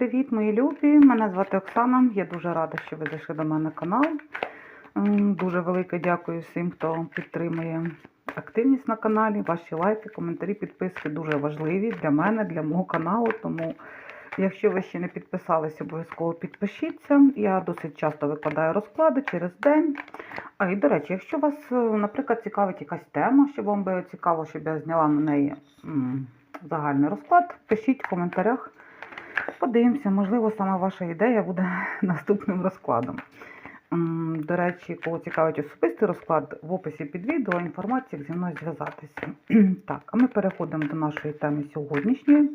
Привіт, мої любі! Мене звати Оксана. Я дуже рада, що ви зайшли до мене на канал. Дуже велике дякую всім, хто підтримує активність на каналі. Ваші лайки, коментарі, підписки дуже важливі для мене, для мого каналу. Тому, якщо ви ще не підписалися, обов'язково підпишіться. Я досить часто викладаю розклади через день. А і до речі, якщо вас, е, наприклад, цікавить якась тема, що вам би цікаво, щоб я зняла на неї загальний розклад, пишіть в коментарях. Подивимося, можливо, саме ваша ідея буде наступним розкладом. До речі, кого цікавить особистий розклад, в описі під відео інформація, як зі мною зв'язатися. Так, а ми переходимо до нашої теми сьогоднішньої.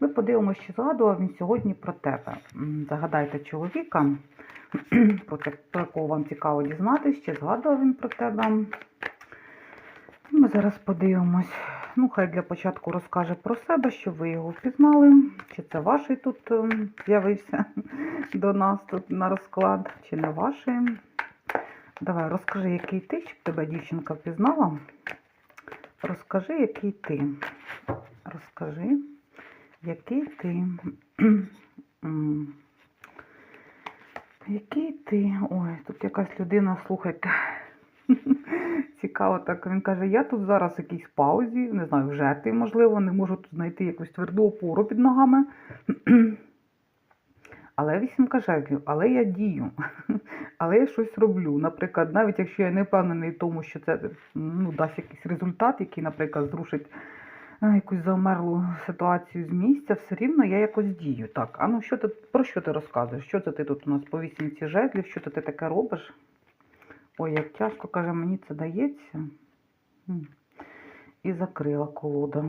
Ми подивимося, чи згадував він сьогодні про тебе. Загадайте чоловіка, про, якого вам цікаво дізнатися, чи згадував він про тебе. Ми зараз подивимось. Ну, хай для початку розкаже про себе, щоб ви його впізнали. Чи це ваший тут ем, з'явився до нас тут на розклад, чи не ваший. Давай, розкажи, який ти, щоб тебе дівчинка впізнала. Розкажи, який ти. Розкажи, який ти. Який ти? Ой, тут якась людина, слухайте. Цікаво, так він каже: я тут зараз в якійсь паузі, не знаю, вже ти, можливо, не можу тут знайти якусь тверду опору під ногами. Але вісімка жезлів, але я дію, але я щось роблю. Наприклад, навіть якщо я не впевнений в тому, що це ну, дасть якийсь результат, який, наприклад, зрушить якусь завмерлу ситуацію з місця, все рівно я якось дію. Так, а ну що ти про що ти розказуєш? Що це ти тут у нас по вісімці жезлів? Що ти таке робиш? Ой, як тяжко, каже, мені це дається. І закрила колода.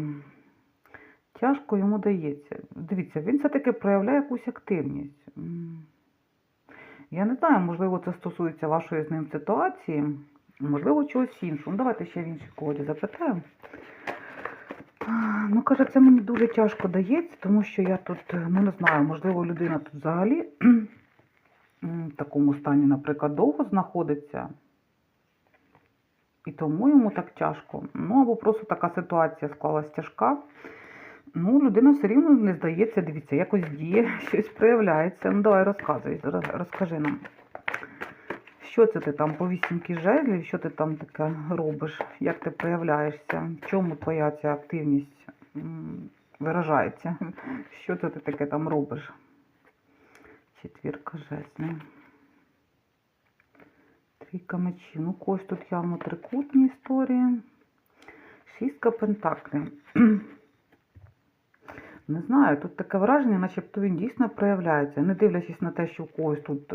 Тяжко йому дається. Дивіться, він все-таки проявляє якусь активність. Я не знаю, можливо, це стосується вашої з ним ситуації, можливо, чогось іншого. Ну, давайте ще в іншій колоді запитаємо. Ну, каже, це мені дуже тяжко дається, тому що я тут, ну не знаю, можливо, людина тут взагалі в такому стані, наприклад, довго знаходиться. І тому йому так тяжко. Ну, або просто така ситуація склалась тяжка. Ну, людина все рівно не здається, дивіться, якось діє, щось проявляється. Ну, давай розказуй, розкажи нам. Що це ти там по вісімки жезлів, що ти там таке робиш, як ти проявляєшся, в чому твоя ця активність виражається? Що це ти таке там робиш? Четвірка жезлів. Трійка мечів. Ну, когось тут явно трикутні історії. Шістка пентаклів. Не знаю, тут таке враження, начебто він дійсно проявляється. Не дивлячись на те, що у когось тут,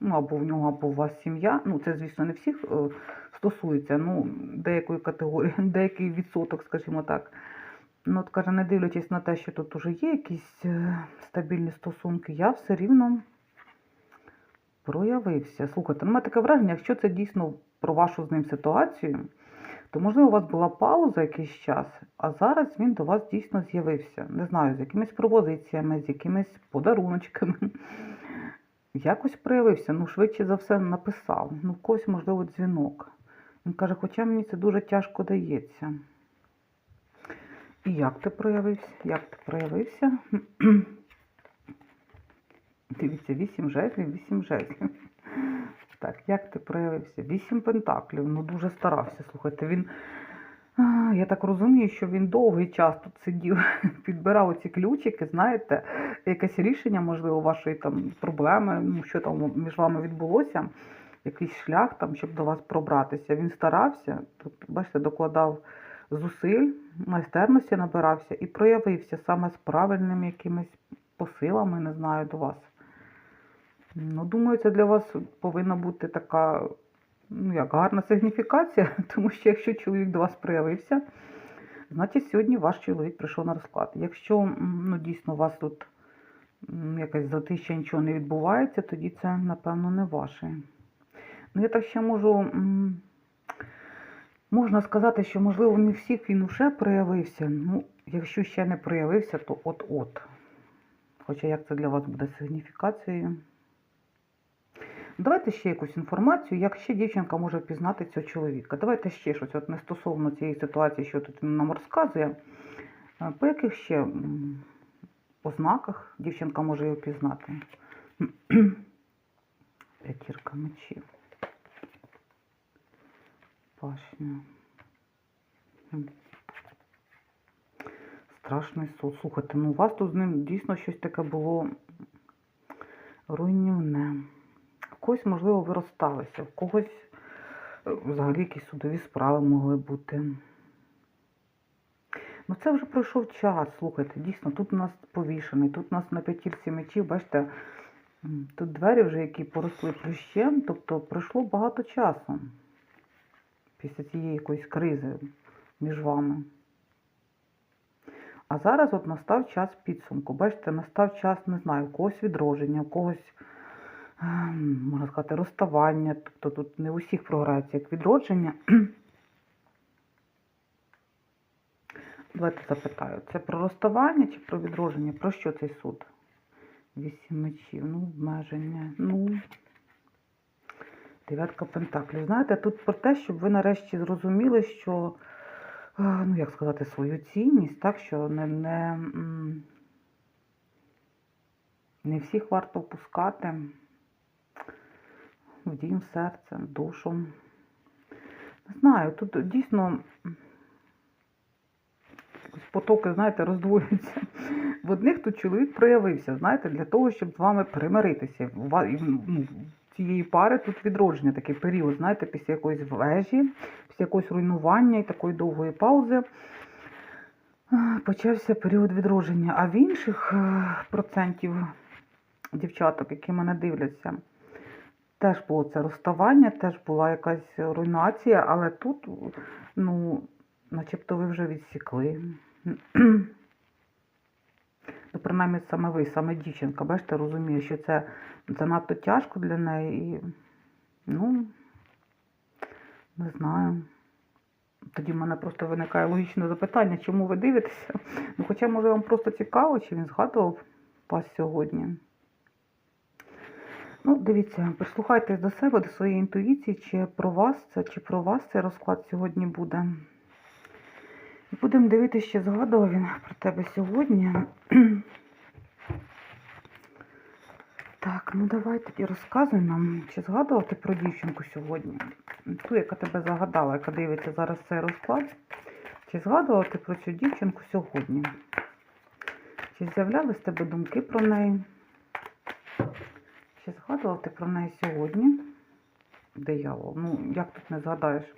ну або в нього, або у вас сім'я. Ну, це, звісно, не всіх е, стосується, ну, деякої категорії, деякий відсоток, скажімо так. Ну, от каже, не дивлячись на те, що тут уже є якісь е, стабільні стосунки, я все рівно проявився. Слухайте, ну, мене таке враження, якщо це дійсно про вашу з ним ситуацію, то можливо у вас була пауза якийсь час, а зараз він до вас дійсно з'явився. Не знаю, з якимись пропозиціями, з якимись подаруночками. Якось проявився, ну, швидше за все, написав. Ну, в когось, можливо, дзвінок. Він каже, хоча мені це дуже тяжко дається. І як ти проявився? Як ти проявився? Дивіться, вісім жезлів, вісім жезлів. Так, як ти проявився? Вісім пентаклів. Ну, дуже старався. Слухайте, він. Я так розумію, що він довгий час тут сидів, підбирав оці ключики, знаєте, якесь рішення, можливо, вашої там проблеми, ну, що там між вами відбулося, якийсь шлях там, щоб до вас пробратися. Він старався, тут, бачите, докладав зусиль, майстерності набирався і проявився саме з правильними якимись посилами, не знаю, до вас. Ну, думаю, це для вас повинна бути така, ну як гарна сигніфікація, тому що якщо чоловік до вас проявився, значить сьогодні ваш чоловік прийшов на розклад. Якщо ну, дійсно у вас тут якась затища нічого не відбувається, тоді це, напевно, не ваше. Ну, я так ще можу. Можна сказати, що, можливо, не всіх він вже проявився. Ну, якщо ще не проявився, то от-от. Хоча як це для вас буде сигніфікацією? Давайте ще якусь інформацію, як ще дівчинка може впізнати цього чоловіка. Давайте ще щось, от не стосовно цієї ситуації, що тут нам розказує. Е, По яких ще ознаках дівчинка може його пізнати. П'ятірка мечів. Башня. М. Страшний суд. Слухайте, ну у вас тут з ним дійсно щось таке було руйнівне. Когось, можливо, ви розсталися, в когось е, взагалі якісь судові справи могли бути. Ну це вже пройшов час, слухайте, дійсно, тут у нас повішений, тут у нас на п'ятірці мечів, бачите, тут двері вже, які поросли плющем, тобто пройшло багато часу після цієї якоїсь кризи між вами. А зараз от настав час підсумку. Бачите, настав час, не знаю, у когось відродження, у когось, можна сказати, розставання. Тобто тут не у всіх програється як відродження. Давайте запитаю, це про розставання чи про відродження? Про що цей суд? Вісім мечів, ну, обмеження, ну. Дев'ятка пентаклів. Знаєте, тут про те, щоб ви нарешті зрозуміли, що, е, ну як сказати, свою цінність, так, що не, не, не всіх варто впускати в дім, в серце, душу. Не знаю, тут дійсно потоки, знаєте, роздвоюються. В одних тут чоловік проявився, знаєте, для того, щоб з вами примиритися. Ну, цієї пари тут відродження, такий період, знаєте, після якоїсь вежі, після якогось руйнування і такої довгої паузи почався період відродження. А в інших е, процентів дівчаток, які мене дивляться, теж було це розставання, теж була якась руйнація, але тут, ну, начебто ви вже відсікли. Ну, принаймні саме ви, саме дівчинка, бачите, розуміє, що це занадто тяжко для неї і, ну, не знаю. Тоді в мене просто виникає логічне запитання, чому ви дивитеся? Ну, хоча, може, вам просто цікаво, чи він згадував вас сьогодні. Ну, дивіться, прислухайтесь до себе, до своєї інтуїції, чи про вас це, чи про вас цей розклад сьогодні буде. І будемо дивитися, що згадував він про тебе сьогодні. Так, ну давай тоді розказуй нам, чи згадував ти про дівчинку сьогодні? Ту, яка тебе загадала, яка дивиться зараз цей розклад. Чи згадував ти про цю дівчинку сьогодні? Чи з'являлись тебе думки про неї? Чи згадував ти про неї сьогодні? Диявол. Ну, як тут не згадаєш?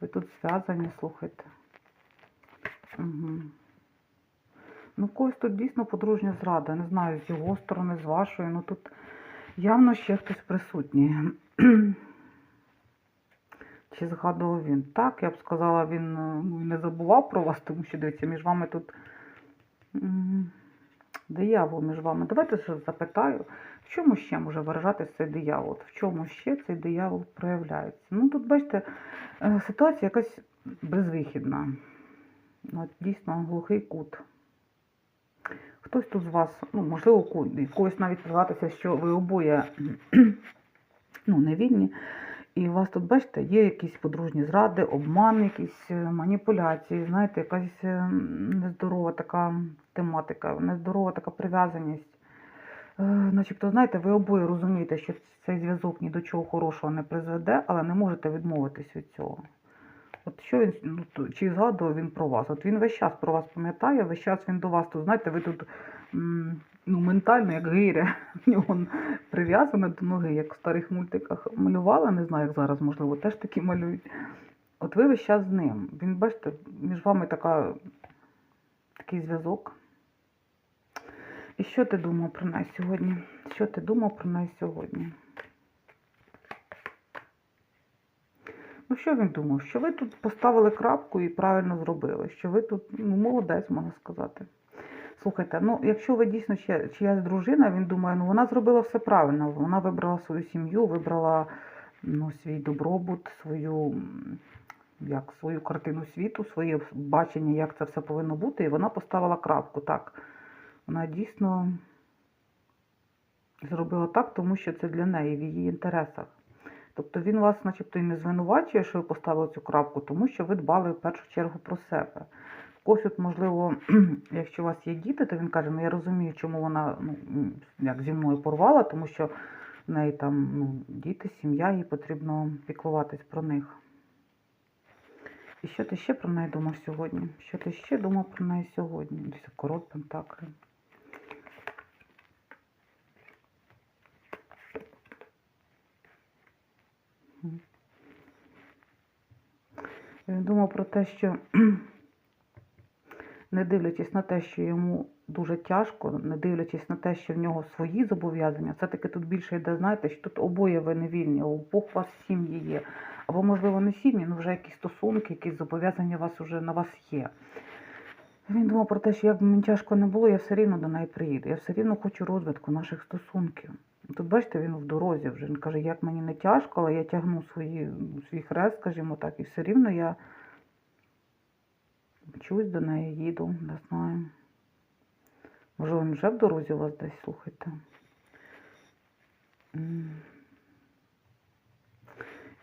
Ви тут зв'язані, слухайте. Угу. Ну, когось тут дійсно подружня зрада. Не знаю, з його сторони, з вашої. Ну тут явно ще хтось присутній. Чи згадував він? Так, я б сказала, він е, ну, не забував про вас, тому що дивіться, між вами тут диявол між вами. Давайте ще запитаю, в чому ще може виражатися цей диявол? В чому ще цей диявол проявляється? Ну, тут, бачите, е, ситуація якась безвихідна. От, дійсно глухий кут. Хтось тут з вас, ну, можливо, когось навіть здаватися, що ви обоє ну, невільні. І у вас тут, бачите, є якісь подружні зради, обман, якісь е, маніпуляції, знаєте, якась е, нездорова така тематика, нездорова така прив'язаність. Е, Начебто, знаєте, ви обоє розумієте, що цей зв'язок ні до чого хорошого не призведе, але не можете відмовитись від цього. От що він, ну, чи згадував він про вас? От він весь час про вас пам'ятає, весь час він до вас, тут, знаєте, ви тут ну, ментально, як гиря, в нього прив'язане до ноги, як в старих мультиках малювала, не знаю, як зараз, можливо, теж такі малюють. От ви весь час з ним. Він, бачите, між вами така, такий зв'язок. І що ти думав про неї сьогодні? Що ти думав про неї сьогодні? Ну, що він думав? Що ви тут поставили крапку і правильно зробили, що ви тут ну, молодець, можна сказати. Слухайте, ну якщо ви дійсно чия- чиясь дружина, він думає, ну вона зробила все правильно. Вона вибрала свою сім'ю, вибрала ну, свій добробут, свою, як, свою картину світу, своє бачення, як це все повинно бути, і вона поставила крапку. Так. Вона дійсно зробила так, тому що це для неї в її інтересах. Тобто він вас, начебто, і не звинувачує, що ви поставили цю крапку, тому що ви дбали в першу чергу про себе. когось, от, можливо, якщо у вас є діти, то він каже, ну я розумію, чому вона ну, як зі мною порвала, тому що в неї там ну, діти, сім'я, їй потрібно піклуватись про них. І що ти ще про неї думав сьогодні? Що ти ще думав про неї сьогодні? Десь корот пентаклі. Він думав про те, що не дивлячись на те, що йому дуже тяжко, не дивлячись на те, що в нього свої зобов'язання, все-таки тут більше йде, знаєте, що тут обоє ви не вільні, у обох у вас сім'ї є. Або, можливо, не сім'ї, але вже якісь стосунки, якісь зобов'язання вас вже на вас є. Він думав про те, що як би мені тяжко не було, я все рівно до неї приїду. Я все рівно хочу розвитку наших стосунків. Тут, бачите, він в дорозі вже. Він каже, як мені не тяжко, але я тягну свої, свій хрест, скажімо так, і все рівно я чусь до неї, їду, не знаю. Може, він вже в дорозі у вас десь, слухайте.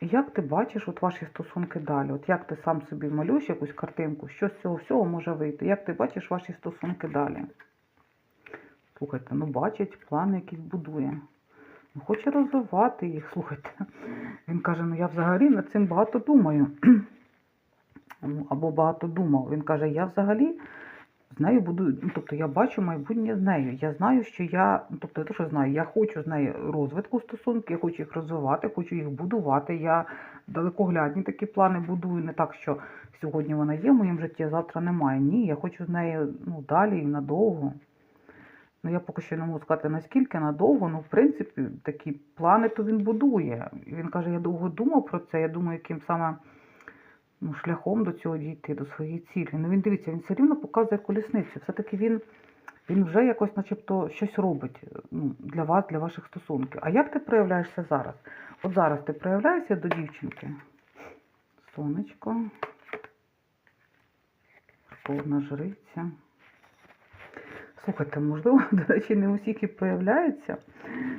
І Як ти бачиш от ваші стосунки далі? От як ти сам собі малюєш якусь картинку, що з цього всього може вийти? Як ти бачиш ваші стосунки далі? Слухайте, ну бачить, плани якісь будує. Ну, хоче розвивати їх, слухайте. Він каже, ну я взагалі над цим багато думаю. Ну, або багато думав. Він каже, я взагалі з нею буду, ну, тобто я бачу майбутнє з нею. Я знаю, що я, ну, тобто, не те, що знаю, я хочу з нею розвитку стосунків, я хочу їх розвивати, хочу їх будувати. Я далекоглядні такі плани будую, не так, що сьогодні вона є в моєму житті, а завтра немає. Ні, я хочу з нею ну, далі і надовго. Ну, я поки що не можу сказати, наскільки надовго, ну, в принципі, такі плани то він будує. І він каже, я довго думав про це, я думаю, яким саме ну, шляхом до цього дійти, до своєї цілі. Ну він дивіться, він все рівно показує колісницю. Все-таки він, він вже якось начебто щось робить ну, для вас, для ваших стосунків. А як ти проявляєшся зараз? От зараз ти проявляєшся до дівчинки. Сонечко. Повна жриця. Слухайте, можливо, до речі, не у всіх і проявляється,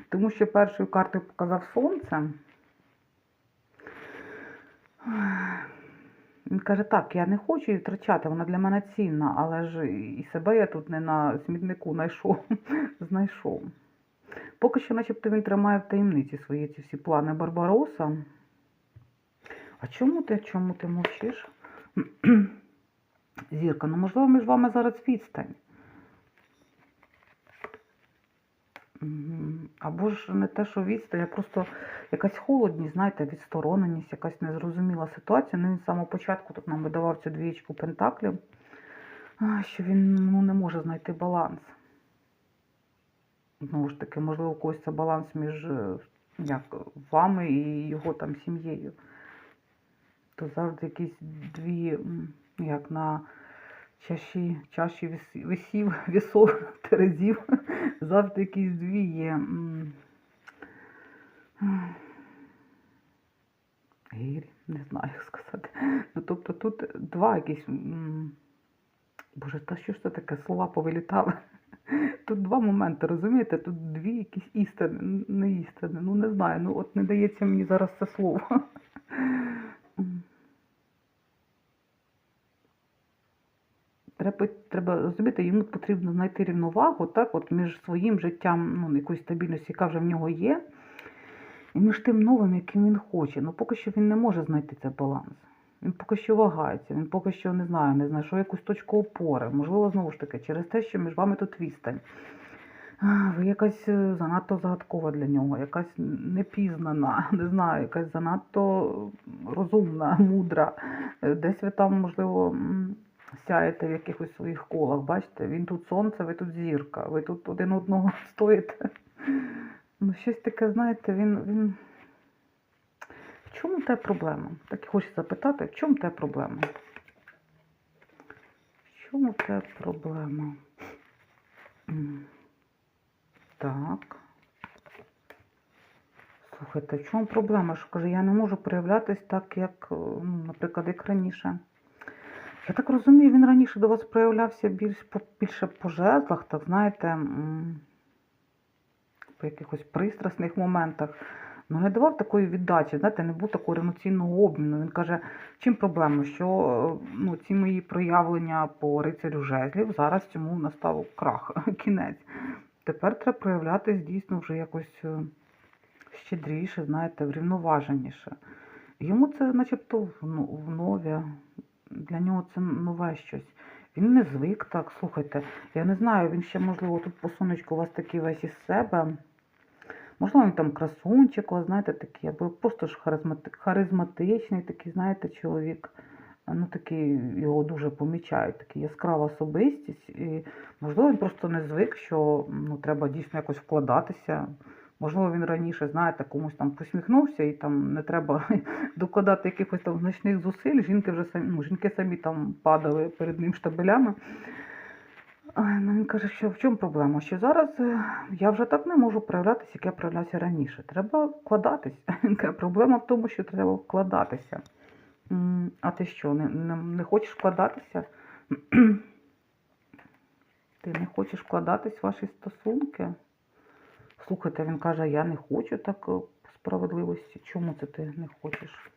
тому що першою картою показав сонце. Він каже, так, я не хочу її втрачати, вона для мене цінна, але ж і себе я тут не на смітнику знайшов. знайшов. Поки що, начебто, він тримає в таємниці свої ці всі плани Барбароса. А чому ти, чому ти мовчиш? Зірка, ну можливо, між вами зараз відстань. Або ж не те, що відстань, а просто якась холодність, знаєте, відстороненість, якась незрозуміла ситуація. Ну, він з самого початку тут нам видавав цю двієчку пентаклів, що він ну, не може знайти баланс. Знову ж таки, можливо, у когось це баланс між е, як, вами і його там сім'єю. То завжди якісь дві, як на чаші, чаші вісів, вісов, терезів, завжди якісь дві є. Гірі, не знаю, як сказати. Ну, тобто тут два якісь. Боже, та що ж це таке? Слова повилітали. Тут два моменти, розумієте? Тут дві якісь істини, не істини. Ну не знаю. Ну от не дається мені зараз це слово. Треба, треба йому потрібно знайти рівновагу, так, от між своїм життям, ну, якоюсь стабільністю, яка вже в нього є, і між тим новим, яким він хоче. Ну, поки що він не може знайти цей баланс. Він поки що вагається, він поки що не знаю, не знайшов якусь точку опори. Можливо, знову ж таки, через те, що між вами тут відстань. Ви якась е, занадто загадкова для нього, якась непізнана, не знаю, якась занадто розумна, мудра. Е, Десь ви там, можливо, сяєте в якихось своїх колах. Бачите, він тут сонце, ви тут зірка, ви тут один одного стоїте. Ну, щось таке, знаєте, він. він... В чому те проблема? Так хочу запитати, в чому те проблема? В чому те проблема? Так. Слухайте, в чому проблема? Що каже, я не можу проявлятись так, як, е, ну, наприклад, як раніше. Я так розумію, він раніше до вас проявлявся більш більше по жезлах, так знаєте, по якихось пристрасних моментах. ну не давав такої віддачі, знаєте, не був такого рівноцінного обміну. Він каже, чим проблема, що е, ну, ці мої проявлення по рицарю жезлів зараз цьому настав крах, кінець. Тепер треба проявлятись дійсно вже якось е, щедріше, знаєте, врівноваженіше. Йому це начебто в- ну, в нове, для нього це нове щось. Він не звик так, слухайте. Я не знаю, він ще, можливо, тут по сонечку у вас такий весь із себе. Можливо, він там красунчик, вас, знаєте, такий, або просто ж харизматичний такий, знаєте, чоловік. Ну, такий, його дуже помічають, такий яскрава особистість. І, можливо, він просто не звик, що ну, треба дійсно якось вкладатися. Можливо, він раніше, знаєте, комусь там посміхнувся і там не треба докладати якихось там значних зусиль. Жінки вже самі, ну, жінки самі там падали перед ним штабелями. Ну, він каже, що в чому проблема? Що зараз е, я вже так не можу проявлятися, як я проявлявся раніше. Треба вкладатись. Він каже, проблема в тому, що треба вкладатися. А ти що, не, не, не хочеш вкладатися? Ти не хочеш вкладатись в ваші стосунки? Слухайте, він каже, я не хочу так е, справедливості. Чому це ти не хочеш?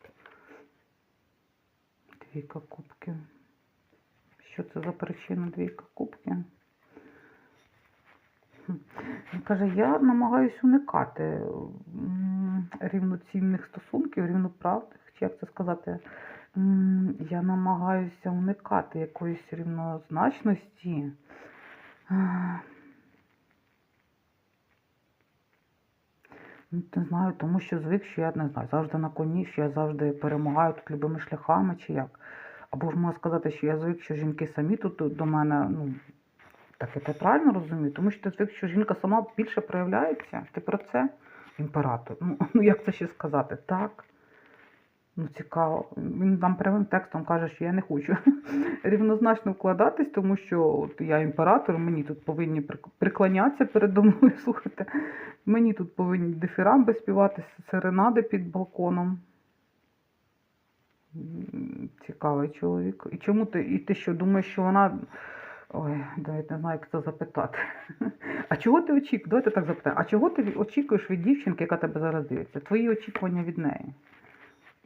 Двійка кубків. Що це за причина двійка кубків? Хм. Він каже, я намагаюся уникати рівноцінних стосунків, рівноправних, чи як це сказати. Я намагаюся уникати якоїсь рівнозначності. Ах. Ну, Не знаю, тому що звик, що я не знаю, завжди на коні, що я завжди перемагаю тут любими шляхами, чи як. Або ж можу сказати, що я звик, що жінки самі тут до- мене, ну, так я правильно розумію, тому що ти звик, що жінка сама більше проявляється. Ти про це? Імператор. Ну, ну як це ще сказати? Так. Ну, цікаво. Він там прямим текстом каже, що я не хочу рівнозначно вкладатись, тому що от я імператор, мені тут повинні прик- приклонятися передо мною, слухайте. Мені тут повинні дифірамби співати, серенади під балконом. Цікавий чоловік. І чому ти, і ти що, думаєш, що вона. Ой, навіть не знаю, як це запитати. А чого ти очікуєш? Давайте так запитаємо. А чого ти очікуєш від дівчинки, яка тебе зараз дивиться? Твої очікування від неї?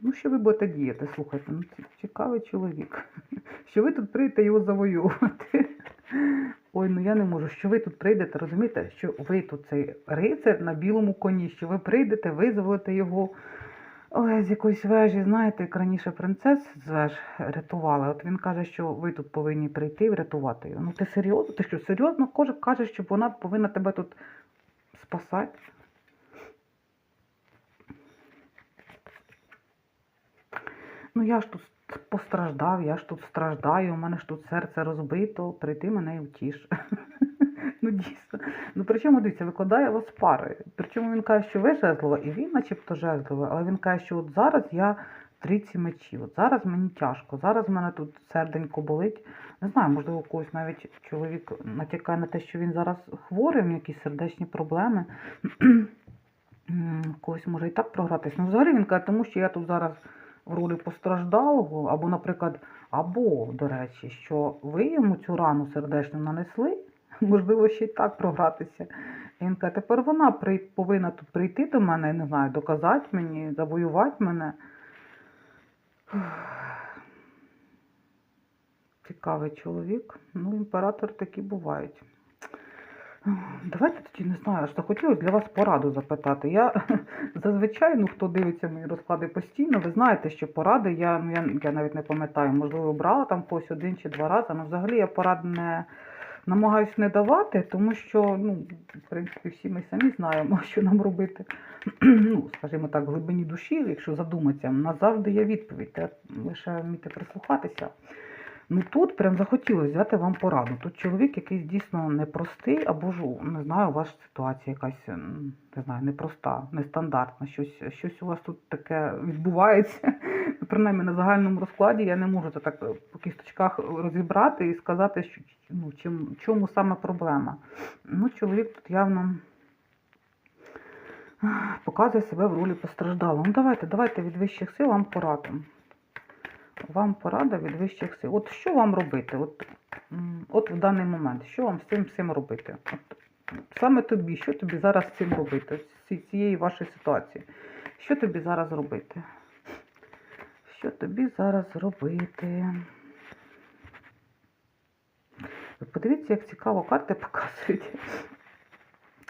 Ну, що ви будете діяти? Слухайте, ну ці- цікавий чоловік. Що ви тут прийдете його завоювати? Ой, ну я не можу. Що ви тут прийдете, розумієте, що ви тут цей рицар на білому коні, що ви прийдете, визволите його ой, з якоїсь вежі, знаєте, як раніше принцес з веж рятували. От він каже, що ви тут повинні прийти і врятувати його. Ну ти серйозно? Ти що, серйозно каже, що вона повинна тебе тут спасати? Ну я ж тут постраждав, я ж тут страждаю, у мене ж тут серце розбито, прийти мене і втіш. Ну дійсно. Ну причому дивіться, викладає вас пари. Причому він каже, що ви жезлова, і він начебто жезловий, але він каже, що от зараз я трійці мечів, от зараз мені тяжко, зараз мене тут серденько болить. Не знаю, можливо, когось навіть чоловік натякає на те, що він зараз хворий, в якісь сердечні проблеми. Когось може і так програтись. Ну, взагалі він каже, тому що я тут зараз в ролі постраждалого, або, наприклад, або, до речі, що ви йому цю рану сердечну нанесли, можливо, ще й так програтися. І він каже, тепер вона повинна тут прийти до мене, не знаю, доказати мені, завоювати мене. Цікавий чоловік. Ну, імператор такі бувають. Давайте тоді не знаю, аж захотілося для вас пораду запитати. Я зазвичай, ну хто дивиться мої розклади постійно, ви знаєте, що поради я, ну, я, я навіть не пам'ятаю, можливо, брала там когось один чи два рази, але взагалі я порад не намагаюсь не давати, тому що, ну, в принципі, всі ми самі знаємо, що нам робити. ну, скажімо так, в глибині душі, якщо задуматися, у нас завжди є відповідь, лише вміти прислухатися. Ну тут прям захотілося взяти вам пораду. Тут чоловік якийсь дійсно непростий, або ж не знаю, у вас ситуація якась не знаю, непроста, нестандартна. Щось, щось у вас тут таке відбувається. Принаймні на загальному розкладі я не можу це так е, по кісточках розібрати і сказати, що ну, чим, чому саме проблема. Ну, чоловік тут явно показує себе в ролі постраждалого. Ну давайте, давайте від вищих сил вам пораду вам порада від вищих сил. От що вам робити? От, от в даний момент, що вам з цим всім робити? От, саме тобі, що тобі зараз з цим робити, з ці- цієї вашої ситуації? Що тобі зараз робити? Що тобі зараз робити? Ви подивіться, як цікаво карти показують.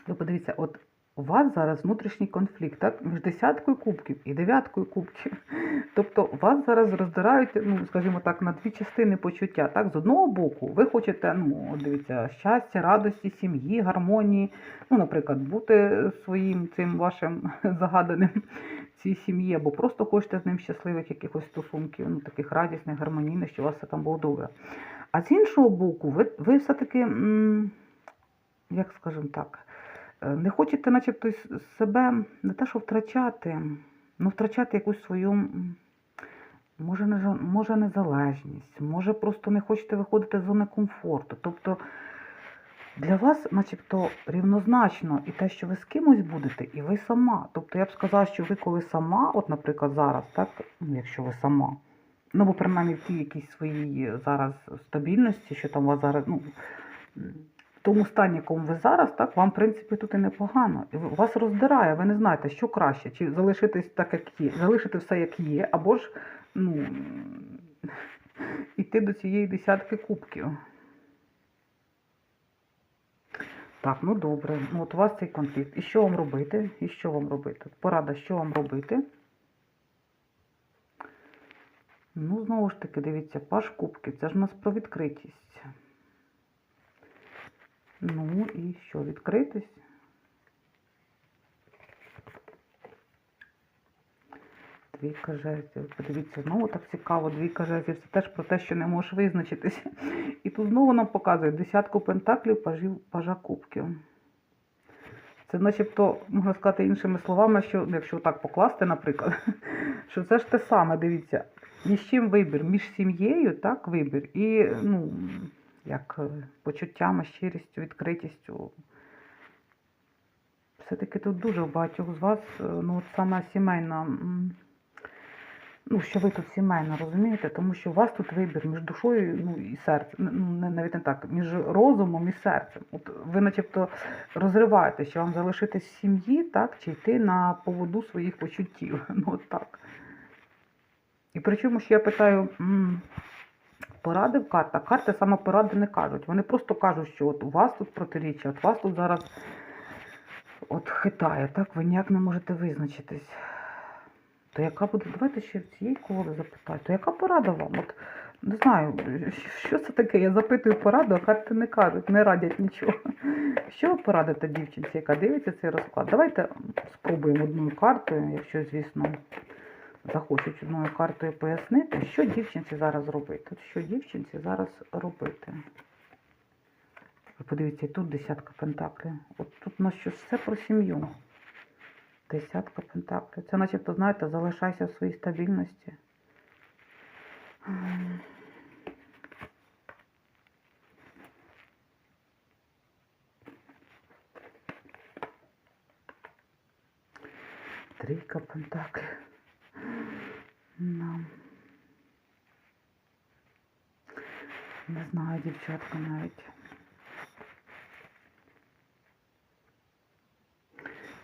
Ви подивіться, от у вас зараз внутрішній конфлікт, так? Між десяткою кубків і дев'яткою кубків. Тобто вас зараз роздирають, ну, скажімо так, на дві частини почуття. Так? З одного боку, ви хочете, ну, дивіться, щастя, радості, сім'ї, гармонії, ну, наприклад, бути своїм цим вашим загаданим цій сім'ї, або просто хочете з ним щасливих якихось стосунків, ну, таких радісних, гармонійних, що у вас все там було добре. А з іншого боку, ви, ви все-таки, як скажемо так, не хочете, начебто, себе не те, що втрачати, ну втрачати якусь свою, може, може незалежність, може просто не хочете виходити з зони комфорту. Тобто для вас, начебто, рівнозначно і те, що ви з кимось будете, і ви сама. Тобто я б сказала, що ви коли сама, от, наприклад, зараз, так, ну, якщо ви сама, ну, бо принаймні в тій якійсь своїй зараз стабільності, що там у вас зараз, ну, тому стані, якому ви зараз, так, вам, в принципі, тут і непогано. Вас роздирає, ви не знаєте, що краще, чи залишитись так, як є, залишити все, як є, або ж, ну, іти до цієї десятки кубків. Так, ну добре. Ну, от у вас цей конфлікт. І що вам робити? І що вам робити? Порада, що вам робити? Ну, знову ж таки, дивіться, паш кубків. Це ж у нас про відкритість. Ну і що, відкритись? Двійка жезлів. Подивіться, знову так цікаво. Двійка жезлів. Це теж про те, що не можеш визначитися. І тут знову нам показує десятку пентаклів, пажів, пажа кубків. Це начебто, можна сказати іншими словами, що якщо так покласти, наприклад, що це ж те саме, дивіться, між чим вибір, між сім'єю, так, вибір, і ну, як е, почуттями, щирістю, відкритістю. Все-таки тут дуже у багатьох з вас, е, ну, от саме сімейна, ну, що ви тут сімейна, розумієте? Тому що у вас тут вибір між душою ну, і серцем, ну, навіть не так, між розумом і серцем. От ви начебто розриваєте, що вам залишитись в сім'ї, так, чи йти на поводу своїх почуттів. Ну, от так. І причому, що я питаю, м, поради в картах, карти саме поради не кажуть. Вони просто кажуть, що от у вас тут протиріччя, от вас тут зараз от хитає, так, ви ніяк не можете визначитись. То яка буде, давайте ще в цієї колоди запитаю, то яка порада вам? От не знаю, що це таке? Я запитую пораду, а карти не кажуть, не радять нічого. Що ви порадите дівчинці, яка дивиться цей розклад? Давайте спробуємо одною картою, якщо, звісно, захочуть одною картою пояснити, що дівчинці зараз робити. Що дівчинці зараз робити. Подивіться, тут десятка пентаклів. От тут у нас щось все про сім'ю. Десятка пентаклів. Це начебто, знаєте, залишайся в своїй стабільності. Трійка пентаклів. Ну. Не знаю, дівчатка навіть.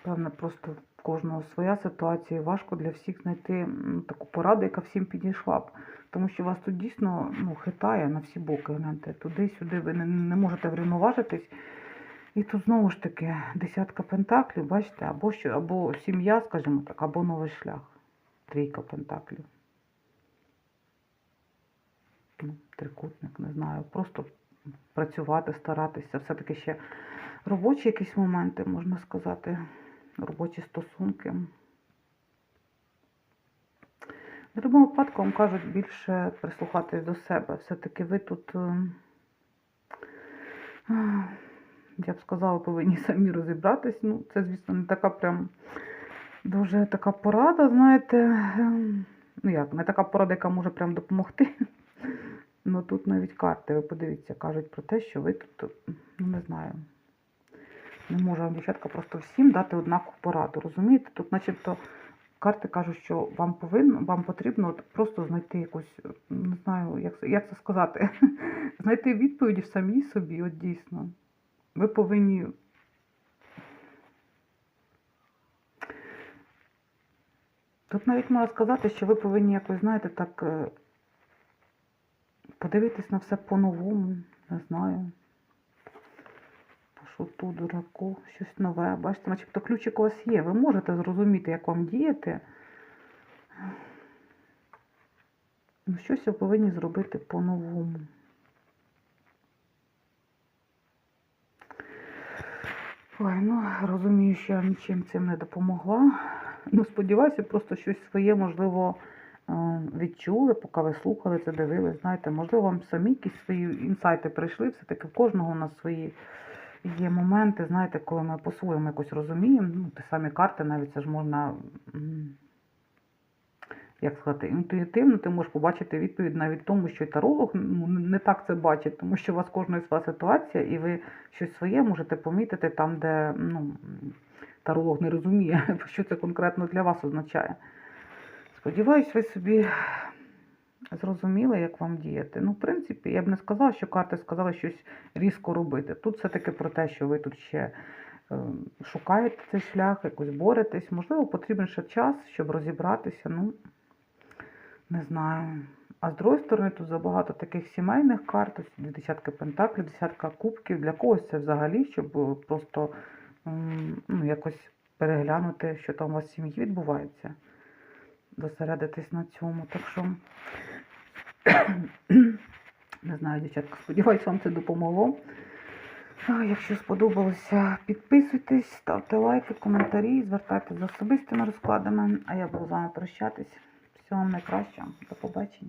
Певно, просто в кожного своя ситуація. Важко для всіх знайти таку пораду, яка всім підійшла б. Тому що вас тут дійсно ну, хитає на всі боки. Гляньте, туди-сюди ви не, не можете врівноважитись. І тут знову ж таки десятка пентаклів, бачите, або що, або сім'я, скажімо так, або новий шлях. Трійка пентаклів. Ну, трикутник, не знаю. Просто працювати, старатися. Все-таки ще робочі якісь моменти, можна сказати, робочі стосунки. В будь-якому випадку вам кажуть більше прислухатись до себе. Все-таки ви тут, е, я б сказала, повинні самі розібратись. Ну, це, звісно, не така прям дуже така порада, знаєте. ем, Ну як, не така порада, яка може прям допомогти. Ну тут навіть карти, ви подивіться, кажуть про те, що ви тут, ну не знаю, не може вам дівчатка просто всім дати однакову пораду. Розумієте? Тут начебто карти кажуть, що вам повинно, вам потрібно от просто знайти якусь, не знаю, як, як це сказати, знайти відповіді в самій собі, от дійсно. Ви повинні Тут навіть можна сказати, що ви повинні якось, знаєте, так е, подивитись на все по-новому, не знаю. Що тут дураку, щось нове. Бачите, начебто ключик у вас є. Ви можете зрозуміти, як вам діяти. Ну, щось ви повинні зробити по-новому. Ой, ну розумію, що я нічим цим не допомогла. Ну, сподіваюся, просто щось своє, можливо, е, відчули, поки ви слухали це, дивились. Знаєте, можливо, вам самі якісь свої інсайти прийшли. Все-таки в кожного у нас свої є моменти, знаєте, коли ми по-своєму якось розуміємо. Ну, ті самі карти навіть це ж можна. Як сказати, інтуїтивно ти можеш побачити відповідь навіть тому, що таролог ну, не так це бачить, тому що у вас кожна своя ситуація, і ви щось своє можете помітити там, де ну, таролог не розуміє, що це конкретно для вас означає. Сподіваюсь, ви собі зрозуміли, як вам діяти. Ну, в принципі, я б не сказала, що карти сказали щось різко робити. Тут все-таки про те, що ви тут ще е, шукаєте цей шлях, якось боретесь. Можливо, потрібен ще час, щоб розібратися. Ну, не знаю. А з другої сторони, тут забагато таких сімейних карт, десятки пентаклів, десятка кубків. Для когось це взагалі, щоб е, просто ну, якось переглянути, що там у вас в сім'ї відбувається. Зосередитись на цьому. Так що, не знаю, дівчатка, сподіваюся, вам це допомогло. Якщо сподобалося, підписуйтесь, ставте лайки, коментарі, звертайтеся за особистими розкладами. А я буду з вами прощатись. Всього вам найкращого. До побачення.